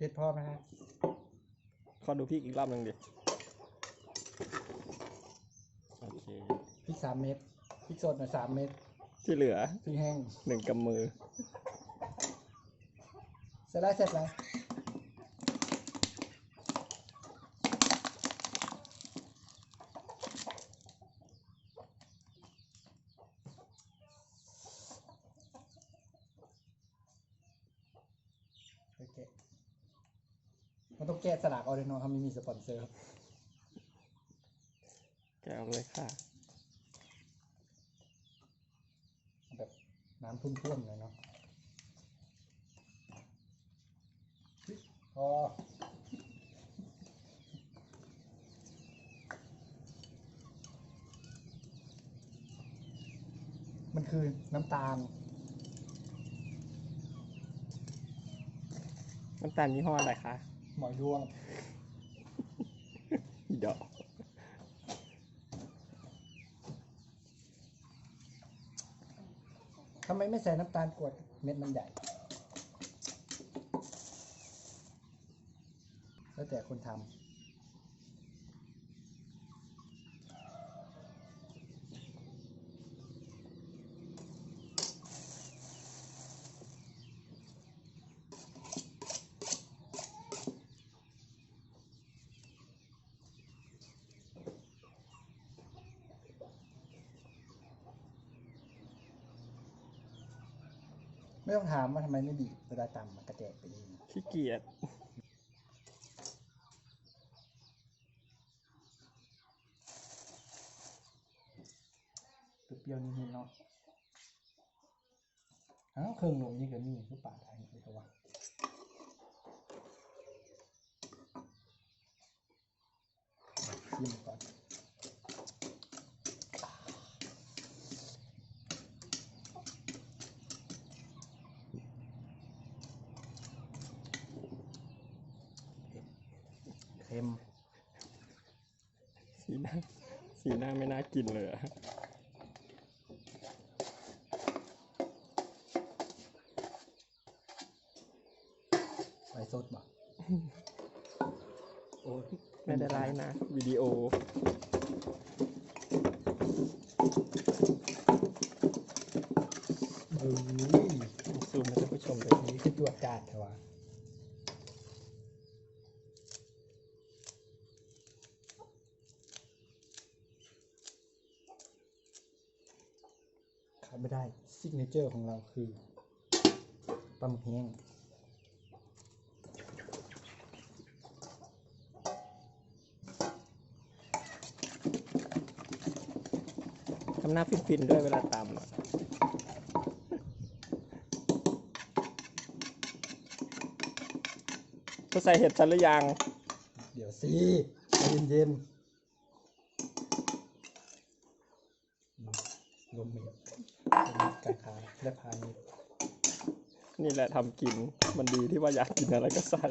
เผ็ดพอไหมฮะขอดูพริกอีกรอบหนึ่งดิโอเคพริกสามเม็ดพริกสดหน่อยสามเม็ดที่เหลือพริกแห้งหนึ่งกำมือ เสร็จแล้วเสร็จแล้วโอเค มันต้องแกะสลากเอาเลยเนาะครับไม่มีสปอนเซอร์ครับแกะออกเลยค่ะ แบบน้ำท่วมๆเลยเนาะพอมันคือน้ำตาล น้ำตาลยี่ห้ออะไรคะ หมอยร่วงอีดอกทำไมไม่ใส่น้ำตาลกรวดเม็ดมันใหญ่ แล้วแต่คนทำ ไม่ต้องถามว่าทำไมไม่บีบเวลาตำมันกระแจกไปเองขี้เกียจเปรี้ยวๆนิดๆเนาะอ้าวเครื่องหนุ่มนี่ก็มีคือป่าไทยเลยแต่ว่าชิมก่อน เค็ม สีหน้า สีหน้าไม่น่ากินเลยอะใส่สดบ่โอ้ยไม่ได้ไลน์นะ วิดีโอ เอ้ยซูมให้ท่านผู้ชมเลย นี่คือตัวจานเถอะวะ ขาดไม่ได้ซิกเนเจอร์ของเราคือปลาหมึกแห้งทำหน้าฟินๆด้วยเวลาตำอะก็ใส่เห็ดฉันหรือยัง เดี๋ยวสิใจเย็นๆ ลมเหมียบการค้าและพาณิชย์นี่แหละทำกินมันดีที่ว่าอยากกินอะไรก็ใส่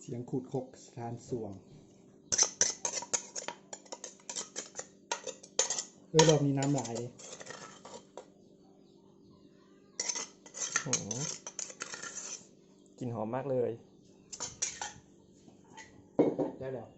เสียงขูดคกสถานสวง เออเรามีน้ำลายดิโอ้โหกลิ่นหอมมากเลย ได้แล้ว